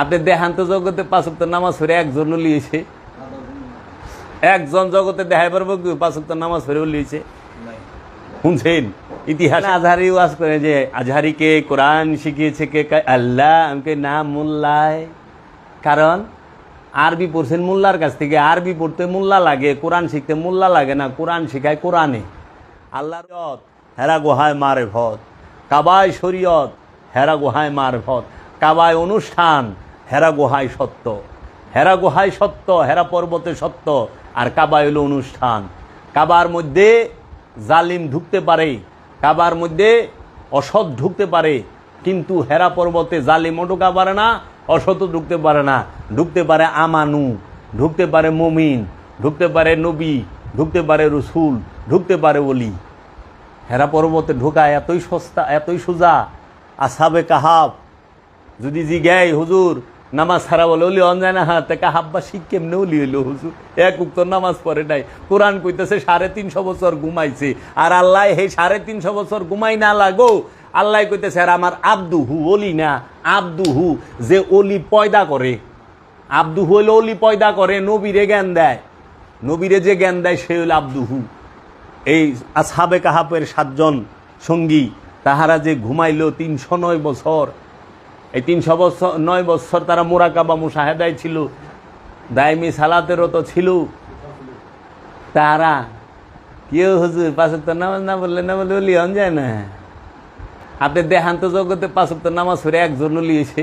আপনি দেহান্ত জগতে পাঁচক্ত নামাজ পড়ে একজন লিয়েছে। একজন জগতে দেখাই পারব কি? পাঁচক্ত নামাজ পড়েও লিয়েছে। শুনছেন? ইতিহাস আজহারি ওয়াজ করে যে আজহারিকে কোরআন শিখিয়েছে কে? আল্লাহ আমাকে না মোল্লায়। কারণ আরবি পড়ছেন মোল্লার কাছ থেকে। আরবি পড়তে মোল্লা লাগে কোরআন শিখতে মোল্লা লাগে না। কোরআন শিখায় কোরআনে। আল্লাহর ইয়ত, হেরা গোহায় মারে ভত কাবায় শরীয়ত হেরা গোহায় মার ভত কাবায় অনুষ্ঠান হেরা গোহায় সত্য। হেরা গোহায় সত্য, হেরা পর্বতে সত্য। আর কাবা হলো অনুষ্ঠান। কাবার মধ্যে জালিম ঢুকতে পারে, কাবার মধ্যে অসৎ ঢুকতে পারে। কিন্তু হেরা পর্বতে জালিমও ঢুকা পারে না অসৎ ঢুকতে পারে না। ঢুকতে পারে আমানু, ঢুকতে পারে মমিন, ঢুকতে পারে নবী, ঢুকতে পারে রসুল, ঢুকতে পারে অলি হেরা পর্বতে ঢোকা এতই সস্তা, এতই সোজা। আসাবে কাহাব, যদি জি গাই হুজুর নামাজ ছাড়া বলে ওলি অঞ্জায় না হাতে কাহাব্বা শিখ কেমনে ওলি হইল হুজুর? এক উক্ত নামাজ পড়ে নাই। কোরআন কইতেছে সাড়ে তিনশো বছর ঘুমাইছে। আর আল্লাহ এই সাড়ে তিনশো বছর ঘুমাই না লাগো। আল্লাহ কইতেছে, আর আমার আব্দু হু ওলি না। আব্দু হু, যে অলি পয়দা করে। আব্দু হু হইলে অলি পয়দা করে, নবীরে জ্ঞান দেয়। নবীরে যে জ্ঞান দেয়, সে হইল আব্দু হু। এই আসহাবে কাহাবের সাতজন সঙ্গী, তাহারা যে ঘুমাইল তিনশো নয় বছর এই তিনশো বছর, নয় বছর তারা মোরাকাবা মুসাহেদায় ছিল। দায়মি সালাতেরও তো ছিল। তারা কেউ হুজুর পাঁচক নামাজ না বললে না বলে লিয়ন যায় না? আপনি দেহান্ত জগতে পাঁচক নামাজ পড়ে একজন লিয়েছে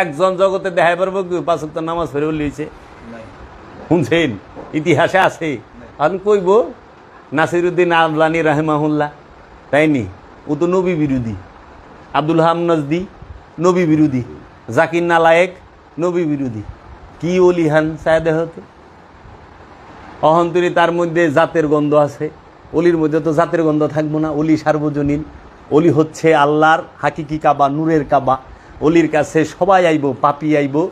একজন জগতে দেখাই পারব কি পাঁচক নামাজ পড়েও লিয়েছে শুনছেন? ইতিহাসে আছে। আমি কইব, নাসিরুদ্দিন আবলানি রাহেমাহুল্লাহ তাইনি ও তো নবী বিরোধী। আব্দুল হাম নজদি, নবী বিরোধী। জাকির নালায়েক, নবী বিরোধী। কি অলিহান সায়দে হতো অহন্তরী তার মধ্যে জাতের গন্ধ আছে। অলির মধ্যে তো জাতের গন্ধ থাকব না। অলি সার্বজনীন। অলি হচ্ছে আল্লাহর হাকিকি কাবা, নূরের কাবা। অলির কাছে সবাই আইব, পাপি আইব,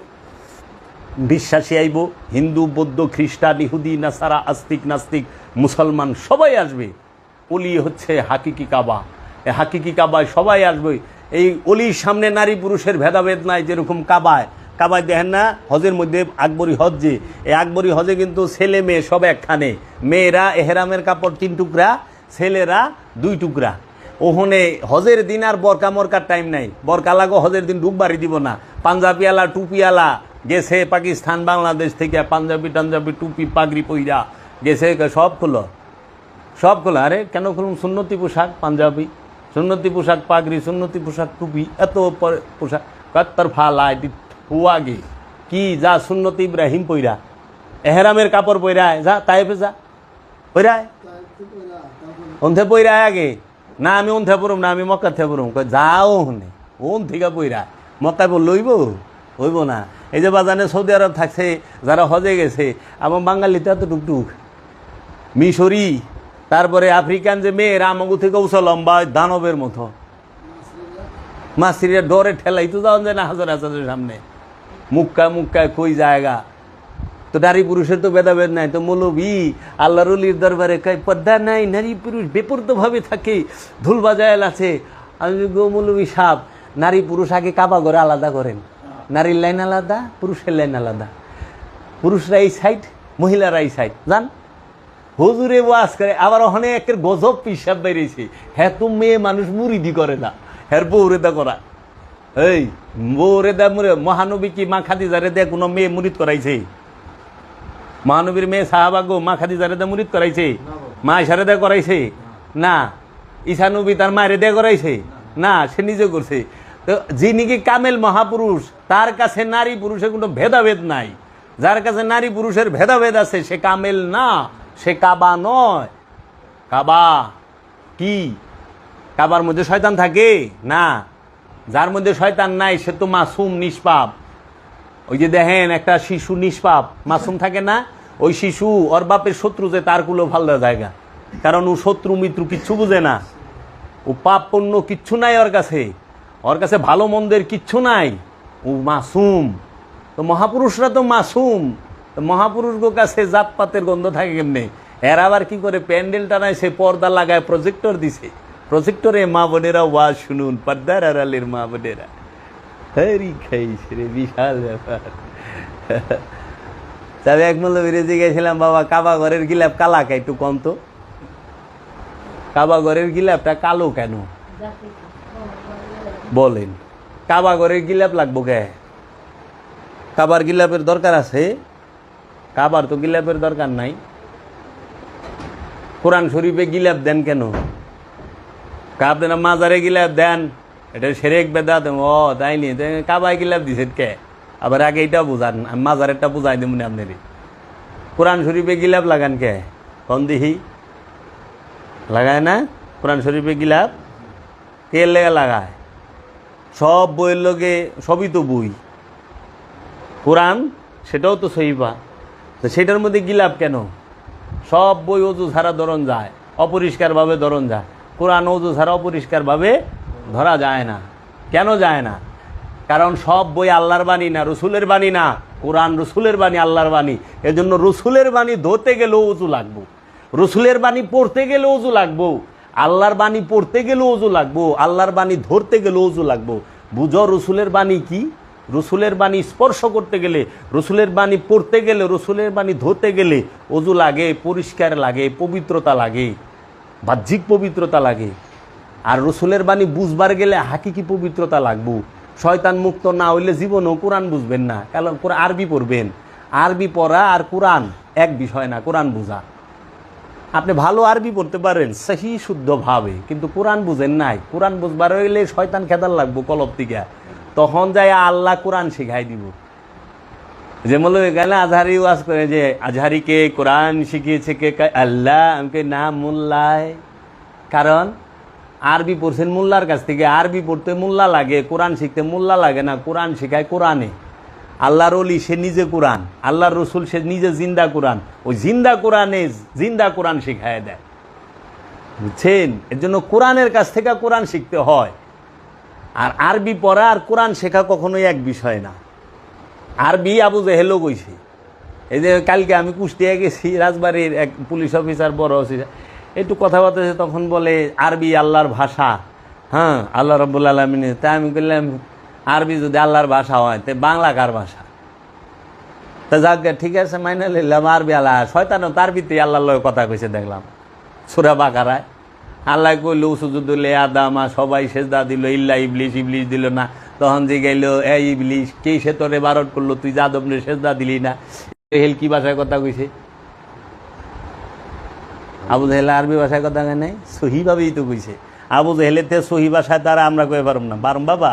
বিশ্বাসী আইব। হিন্দু, বৌদ্ধ, খ্রিস্টান, ইহুদি, নাসারা, আস্তিক, নাস্তিক, মুসলমান সবাই আসবে। অলি হচ্ছে হাকিকি কাবা। হাকিকি কাবায় সবাই আসবে। এই অলির সামনে নারী পুরুষের ভেদাভেদ নাই যেরকম কাবায়। কাবায় দেখেন না? হজের মধ্যে আকবরী হজ যে এই আকবরী হজে কিন্তু ছেলে মেয়ে সব একখানে। মেয়েরা এহেরামের কাপড় তিন টুকরা, ছেলেরা দুই টুকরা। ওখানে হজের দিন আর বরকা মরকার টাইম নাই। বরকা লাগো, হজের দিন ডুববাড়ি দিব না। পাঞ্জাবিয়ালা টুপিয়ালা গেছে পাকিস্তান, বাংলাদেশ থেকে পাঞ্জাবি টাঞ্জাবি, টুপি, পাগড়ি পইরা। গেছে সব খুলো। সব খোলা। আরে কেন খুলুন সুন্নতি পোশাক, পাঞ্জাবি। সুন্নতি পোশাক পাগড়ি, সুন্নতি পোশাক টুপি, এত পোশাক। কত্তর ফালা, এটি হুয়াগে কি যা সুন্নতি ইব্রাহিম পইরা। এহেরামের কাপড় পইরায় যা তাইফে যা। পইরায় অন্থে পইরায় আগে। না আমি অন্থে পড়ুম, না আমি মক্কা থেকে পড়ুম। যাও হনে ওন থেকে পইরা। মক্কায় বল লইব? হইব না। এই যে বাজানে সৌদি আরব থাকছে, যারা হজে গেছে, আমার বাঙালিতে এত টুকটুক। মিশরি। তারপরে আফ্রিকান যে মেয়েরা আমাগু থেকে উঁচা লম্বা দানবের মতো। মাসিরা ডরে ঠেলাই তো যাওয়া যায় না, হাজার হাজারের সামনে। মুক্কা মুক্কায় কই জায়গা? তো নারী পুরুষের তো ভেদাভেদ নাই, তো মৌলবি আল্লাহ রলির দরবারে কয়, পদ্মা নাই, নারী পুরুষ বেপরতভাবে থাকে, ধুল বাজায়াল আছে। আমি সাপ নারী পুরুষ আগে কাবা করে আলাদা করেন। নারীর লাইন আলাদা, পুরুষের লাইন আলাদা। পুরুষরা এই সাইড মহিলারা এই সাইড জান হুজুরে ওয়াজ করে, আবার ওখানে একের গজব পিসাব বেরিয়েছে। হ্যাঁ তো মেয়ে মানুষ মুরিদি করে না। হ্যার বৌরেদা করা। এই বৌরেদা মুরে, মহানবী কি মা খাদিজারে দে কোনো মেয়ে মুরিদ করাইছে? মহানবীর মেয়ে সাহাবাগো মা খাদিজারে দে মুরিদ করাইছে? মা ইশারে দে করাইছে? না। ঈশা নবী তার মায়ের দে করাইছে? না, সে নিজে করছে। তো যিনি কি কামেল মহাপুরুষ, তার কাছে নারী পুরুষের কোনো ভেদাভেদ নাই। যার কাছে নারী পুরুষের ভেদাভেদ আছে, সে কামেল না। সে কাবা নয়। কাবা কি? কাবার মধ্যে শয়তান থাকে? না। যার মধ্যে শয়তান নাই, সে তো মাসুম, নিষ্পাপ। ওই যে দেখেন, একটা শিশু নিষ্পাপ। মাসুম থাকে না? ওই শিশু ওর বাপের শত্রু যে, তার কুলো ভালো জায়গা। কারণ ও শত্রু, মিত্র কিচ্ছু বুঝে না। ও পাপ পণ্য কিচ্ছু নাই ওর কাছে। ওর কাছে ভালো মন্দের কিচ্ছু নাই। ও মাসুম। তো মহাপুরুষরা তো মাসুম। তো মহাপুরুষগো কাছে জাতপাতের গন্ধ থাকে কেমনে? এর আবার কি করে? প্যান্ডেল টানায় সে পর্দা লাগায় প্রজেক্টর দিছে। প্রজেক্টরে মা বোনেরা ওয়াজ শুনুন পর্দার আড়ালের মা বোনেরা। হরি রে, বিশাল ব্যাপার। তবে এক মূল্য বেরিয়ে গেছিলাম, বাবা, কাবা ঘরের গিলাপ কালা কে একটু কম তো। কাবা ঘরের গিলাপটা কালো কেন? বলেন। কাবা ঘরের গিলাপ লাগবো কে? কাবার গিলাপের দরকার আছে? কাবার তো গিলাপের দরকার নাই। কোরআন শরীফে গিলাপ দেন কেন? আপনারা মাজারে গিলাপ দেন, এটা সেরেক বেদাত, ও, তাই নি? কাবায় গিলাপ দিছেন কে? আবার আগে এটা বুঝান মাজারেরটা বুঝাই দেবো না আপনার। কোরআন শরীফে গিলাপ লাগান কে? কন দিহি? লাগায় না? কোরআন শরীফে গিলাপ কে লেগে লাগায়? সব বইয়ের লোকে সবই তো বই। কোরআন, সেটাও তো সহিবা তো সেটার মধ্যে গিলাপ কেন? সব বই অজু ছাড়া ধরন যায়, অপরিষ্কারভাবে ধরন যায়। কোরআন অজু ছাড়া অপরিষ্কারভাবে ধরা যায় না। কেন যায় না? কারণ সব বই আল্লাহর বাণী না, রসুলের বাণী না। কোরআন রসুলের বাণী, আল্লাহর বাণী। এজন্য রসুলের বাণী ধরতে গেলেও উজু লাগবো। রসুলের বাণী পড়তে গেলে উজু লাগবো। আল্লাহর বাণী পড়তে গেলে উজু লাগবো। আল্লাহর বাণী ধরতে গেলে উজু লাগবো। বুঝো রসুলের বাণী কি? রসুলের বাণী স্পর্শ করতে গেলে, রসুলের বাণী পড়তে গেলে, রসুলের বাণী ধরতে গেলে অজু লাগে, পরিষ্কার লাগে, পবিত্রতা লাগে, বাহ্যিক পবিত্রতা লাগে। আর রসুলের বাণী বুঝবার গেলে হাকিকি পবিত্রতা লাগবো। শয়তান মুক্ত না হইলে জীবনেও কোরআন বুঝবেন না। কারণ আরবি পড়বেন। আরবি পড়া আর কোরআন এক বিষয় না, কোরআন বুঝা। আপনি ভালো আরবি পড়তে পারেন, সহি শুদ্ধভাবে কিন্তু কোরআন বুঝেন নাই। কোরআন বুঝবার হইলে শয়তান খেদার লাগবো কলব থেকে। তখন যাই আল্লাহ কোরআন শিখাই দিব। যে মূল্য গেলে আজহারি ওয়াজ করে যে আজহারিকে কোরআন শিখিয়েছে কে কা- আল্লাহ আমাকে না, মোল্লায়। কারণ, আরবি পড়ছেন মোল্লার কাছ থেকে, আরবি পড়তে মোল্লা লাগে, কোরআন শিখতে মোল্লা লাগে না, কোরআন শেখায় কোরআনে। আল্লাহর অলি সে নিজে কোরআন, আল্লাহর রসুল, সে নিজে জিন্দা কোরআন। ওই জিন্দা কোরআনে জিন্দা কোরআন শিখায় দেয়। বুঝছেন? এর জন্য কোরআনের কাছ থেকে কোরআন শিখতে হয়। আর আরবি পড়া আর কোরআন শেখা কখনোই এক বিষয় না। আরবি আবু জেহেলও কইছে। এই যে কালকে আমি কুষ্টিয়া গেছি, রাজবাড়ির এক পুলিশ অফিসার, বড় অফিসার, একটু কথাবার্তা তখন বলে, আরবি আল্লাহর ভাষা। হ্যাঁ আল্লাহ রব্বুল আলমিনের। তাই আমি বললাম আরবি যদি আল্লাহর ভাষা হয়, তো বাংলা কার ভাষা? তা যাক, ঠিক আছে, মাইনে নিলাম আরবি আল্লাহ, শয়তানও তার ভিতরে আল্লাহর লগে কথা কইছে, দেখলাম। সুরা বাকারায়। আল্লাহ কইল সুজুদুল্লে আদামা, সবাই সেজদা দিল, ইল্লা ইবলিশ ইবলিশ দিল না। তখন যে গেল এ ইবলিশ কে সে তোরে বারণ করল? তুই যাদব নে সেজদা দিলি না। হেল কি ভাষায় কথা কইছে? আবু জাহেলা আরবি ভাষায় কথা কয় নাই? সহিভাবেই তো কইছে। আবু জাহেলেতে সহি ভাষায় তারা আমরা কয়ে পারব না। পারম বাবা?